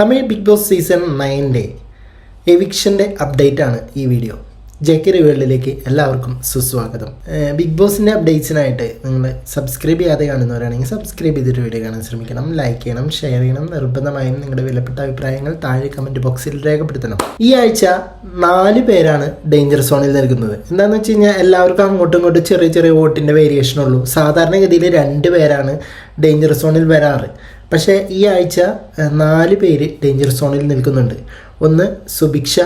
Tamil big Boss season നയന്റെ എവിക്ഷന്റെ update ആണ് ഈ വീഡിയോ. ജെ കെ എല്ലാവർക്കും സുസ്വാഗതം. ബിഗ് ബോസിന്റെ അപ്ഡേറ്റ്സിനായിട്ട് നിങ്ങൾ സബ്സ്ക്രൈബ് ചെയ്യാതെ കാണുന്നവരാണെങ്കിൽ സബ്സ്ക്രൈബ് ചെയ്തിട്ട് വീഡിയോ കാണാൻ ശ്രമിക്കണം. ലൈക്ക് ചെയ്യണം ഷെയർ ചെയ്യണം. നിർബന്ധമായും നിങ്ങളുടെ വിലപ്പെട്ട അഭിപ്രായങ്ങൾ താഴെ കമന്റ് ബോക്സിൽ രേഖപ്പെടുത്തണം. ഈ ആഴ്ച നാല് പേരാണ് ഡേഞ്ചർ സോണിൽ നിൽക്കുന്നത്. എന്താണെന്ന് വെച്ച് കഴിഞ്ഞാൽ എല്ലാവർക്കും അങ്ങോട്ടും ഇങ്ങോട്ടും ചെറിയ ചെറിയ വോട്ടിന്റെ വേരിയേഷൻ ഉള്ളൂ സാധാരണഗതിയിൽ രണ്ട് പേരാണ് ഡേഞ്ചർ സോണിൽ വരാറ്. പക്ഷേ ഈ ആഴ്ച നാല് പേര് ഡേഞ്ചർ സോണിൽ നിൽക്കുന്നുണ്ട്. ഒന്ന് Subhiksha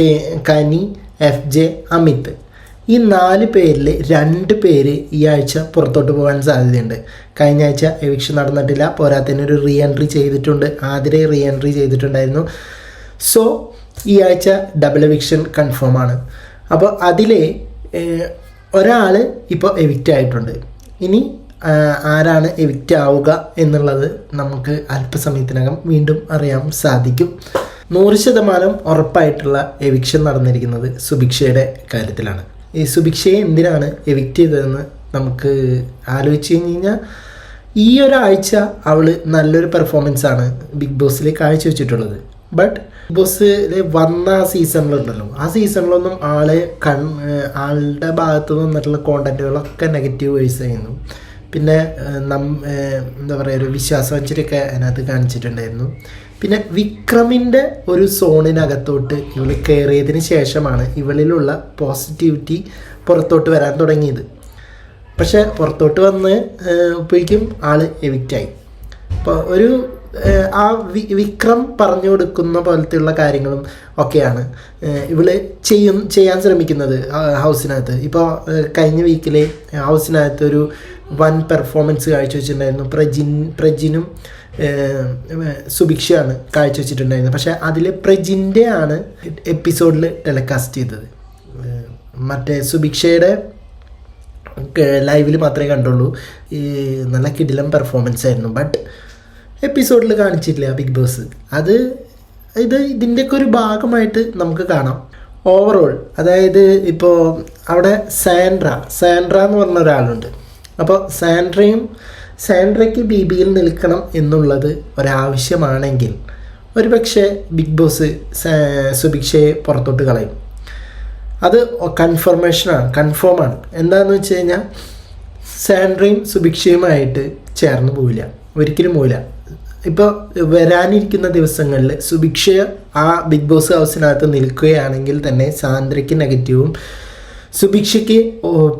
K Kani F J Amit. ഈ നാല് പേരിൽ രണ്ട് പേര് ഈ ആഴ്ച പുറത്തോട്ട് പോകാൻ സാധ്യതയുണ്ട്. കഴിഞ്ഞ ആഴ്ച എവിക്ഷൻ നടന്നിട്ടില്ല. പോരാത്തതിന് ഒരു റീ എൻട്രി ചെയ്തിട്ടുണ്ട്. ആതിരെ റീ എൻട്രി ചെയ്തിട്ടുണ്ടായിരുന്നു. സോ ഈ ആഴ്ച ഡബിൾ എവിക്ഷൻ കൺഫേം ആണ്. അപ്പോൾ അതിലെ ഒരാൾ ഇപ്പോൾ എവിക്റ്റ് ആയിട്ടുണ്ട്. ഇനി ആരാണ് എവിക്റ്റ് ആവുക എന്നുള്ളത് നമുക്ക് അല്പസമയത്തിനകം വീണ്ടും അറിയാൻ സാധിക്കും. നൂറ് ശതമാനം ഉറപ്പായിട്ടുള്ള എവിക്ഷൻ നടന്നിരിക്കുന്നത് സുഭിക്ഷയുടെ കാര്യത്തിലാണ്. ഈ സുഭിക്ഷയെ എന്തിനാണ് എവിക്റ്റ് ചെയ്തതെന്ന് നമുക്ക് ആലോചിച്ച് കഴിഞ്ഞ് കഴിഞ്ഞാൽ ഈ ഒരാഴ്ച അവൾ നല്ലൊരു പെർഫോമൻസ് ആണ് ബിഗ് ബോസിൽ കാഴ്ചവെച്ചിട്ടുള്ളത്. ബട്ട് ബിഗ് ബോസ്സിൽ വന്ന ആ സീസണിലുണ്ടല്ലോ ആ സീസണിലൊന്നും ആളെ കൺ ആളുടെ ഭാഗത്തു നിന്നിട്ടുള്ള കോണ്ടന്റുകളൊക്കെ നെഗറ്റീവ് വേഴ്സ് ചെയ്യുന്നു പിന്നെ നം എന്താ പറയുക ഒരു വിശ്വാസവഞ്ചരിയൊക്കെ അതിനകത്ത് കാണിച്ചിട്ടുണ്ടായിരുന്നു. പിന്നെ വിക്രമിന്റെ ഒരു സോണിനകത്തോട്ട് ഇവൾ കയറിയതിന് ശേഷമാണ് ഇവളിലുള്ള പോസിറ്റിവിറ്റി പുറത്തോട്ട് വരാൻ തുടങ്ങിയത്. പക്ഷെ പുറത്തോട്ട് വന്ന് അപ്പോഴേക്കും ആൾ എവിക്റ്റായി. അപ്പോൾ ഒരു ആ വി വിക്രം പറഞ്ഞു കൊടുക്കുന്ന പോലത്തെയുള്ള കാര്യങ്ങളും ഒക്കെയാണ് ഇവൾ ചെയ്യും ചെയ്യാൻ ശ്രമിക്കുന്നത് ഹൗസിനകത്ത്. ഇപ്പോൾ കഴിഞ്ഞ വീക്കിൽ ഹൗസിനകത്ത് ഒരു വൻ പെർഫോമൻസ് കാഴ്ചവെച്ചിട്ടുണ്ടായിരുന്നു. പ്രജിൻ പ്രജിനും സുഭിക്ഷയാണ് കാഴ്ചവെച്ചിട്ടുണ്ടായിരുന്നത്. പക്ഷേ അതിൽ പ്രജിന്റെ ആണ് എപ്പിസോഡിൽ ടെലികാസ്റ്റ് ചെയ്തത്. മറ്റേ സുഭിക്ഷയുടെ ലൈവിൽ മാത്രമേ കണ്ടുള്ളൂ. ഈ നല്ല കിടിലം പെർഫോമൻസ് ആയിരുന്നു. ബട്ട് എപ്പിസോഡിൽ കാണിച്ചിട്ടില്ല ബിഗ് ബോസ് അത് ഇത് ഇതിന്റെയൊക്കെ ഒരു ഭാഗമായിട്ട് നമുക്ക് കാണാം. ഓവറോൾ അതായത് ഇപ്പോൾ അവിടെ സാൻഡ്ര. സാൻഡ്ര എന്ന് പറഞ്ഞ ഒരാളുണ്ട്. അപ്പോൾ സാൻഡ്രയും സാൻഡ്രയ്ക്ക് ബി ബിയിൽ നിൽക്കണം എന്നുള്ളത് ഒരാവശ്യമാണെങ്കിൽ ഒരു പക്ഷേ ബിഗ് ബോസ് സുഭിക്ഷയെ പുറത്തോട്ട് കളയും. അത് കൺഫർമേഷനാണ് കൺഫേമാണ്. എന്താണെന്ന് വെച്ച് കഴിഞ്ഞാൽ സാൻഡ്രയും സുഭിക്ഷയുമായിട്ട് ചേർന്ന് പോവില്ല ഒരിക്കലും പോവില്ല. ഇപ്പോൾ വരാനിരിക്കുന്ന ദിവസങ്ങളിൽ സുഭിക്ഷ ആ ബിഗ് ബോസ് ഹൗസിനകത്ത് നിൽക്കുകയാണെങ്കിൽ തന്നെ സാന്ദ്രയ്ക്ക് നെഗറ്റീവും സുഭിക്ഷയ്ക്ക്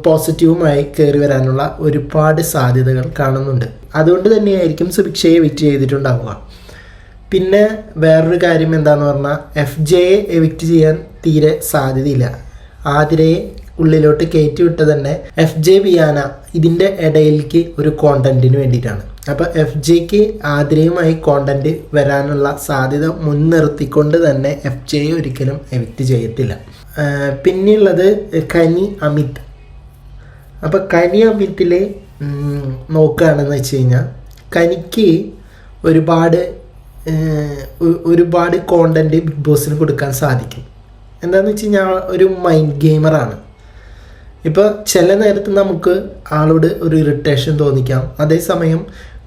പോസിറ്റീവുമായി കയറി വരാനുള്ള ഒരുപാട് സാധ്യതകൾ കാണുന്നുണ്ട്. അതുകൊണ്ട് തന്നെയായിരിക്കും സുഭിക്ഷയെ വിറ്റ് ചെയ്തിട്ടുണ്ടാവുക. പിന്നെ വേറൊരു കാര്യം എന്താന്ന് പറഞ്ഞാൽ എഫ് ജെയെ എവിക്റ്റ് ചെയ്യാൻ തീരെ സാധ്യതയില്ല. ആതിരയെ ഉള്ളിലോട്ട് കയറ്റി വിട്ട് തന്നെ എഫ് ജെ ബിയാന ഇതിന്റെ ഇടയിലേക്ക് ഒരു കോണ്ടന്റിന് വേണ്ടിയിട്ടാണ്. അപ്പോൾ എഫ് ജെക്ക് ആതിരയുമായി കോണ്ടന്റ് വരാനുള്ള സാധ്യത മുൻനിർത്തിക്കൊണ്ട് തന്നെ എഫ് ജെയെ ഒരിക്കലും എവിക്റ്റ് ചെയ്യത്തില്ല. പിന്നെയുള്ളത് കനി അമിത്. അപ്പോൾ കനി അമിത്തിൽ നോക്കുകയാണെന്ന് വെച്ച് കഴിഞ്ഞാൽ കനിക്ക് ഒരുപാട് ഒരുപാട് കോണ്ടന്റ് ബിഗ് ബോസിന് കൊടുക്കാൻ സാധിക്കും. എന്താണെന്ന് വെച്ച് കഴിഞ്ഞാൽ ഒരു മൈൻഡ് ഗെയിമറാണ് ഇപ്പോൾ ചില നേരത്ത് നമുക്ക് ആളോട് ഒരു ഇറിറ്റേഷൻ തോന്നിക്കാം. അതേസമയം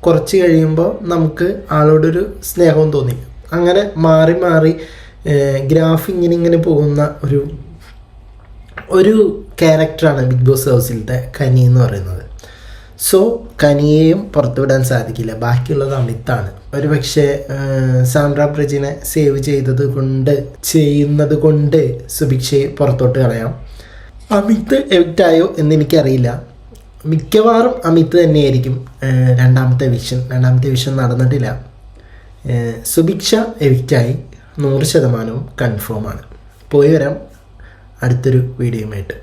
കുറച്ച് കഴിയുമ്പോൾ നമുക്ക് ആളോടൊരു സ്നേഹവും തോന്നിക്കും. അങ്ങനെ മാറി മാറി ഗ്രാഫ് ഇങ്ങനെ ഇങ്ങനെ പോകുന്ന ഒരു ഒരു ക്യാരക്ടറാണ് ബിഗ് ബോസ് ഹൗസിലത്തെ കനി എന്ന് പറയുന്നത്. സോ കനിയെയും പുറത്തുവിടാൻ സാധിക്കില്ല. ബാക്കിയുള്ളത് അമിത്താണ് ഒരു പക്ഷേ സാൻഡ്ര ബ്രിജിനെ സേവ് ചെയ്തത് കൊണ്ട് ചെയ്യുന്നത് കൊണ്ട് സുഭിക്ഷയെ പുറത്തോട്ട് കളയാം. അമിത് എവിക്റ്റായോ എന്ന് എനിക്കറിയില്ല. മിക്കവാറും അമിത് തന്നെയായിരിക്കും രണ്ടാമത്തെ വിഷൻ രണ്ടാമത്തെ വിഷൻ നടന്നിട്ടില്ല. സുഭിക്ഷ എവിക്റ്റായി നൂറ് ശതമാനവും ആണ്. പോയി വരാം. അടുത്തൊരു വീഡിയോയുമായിട്ട്.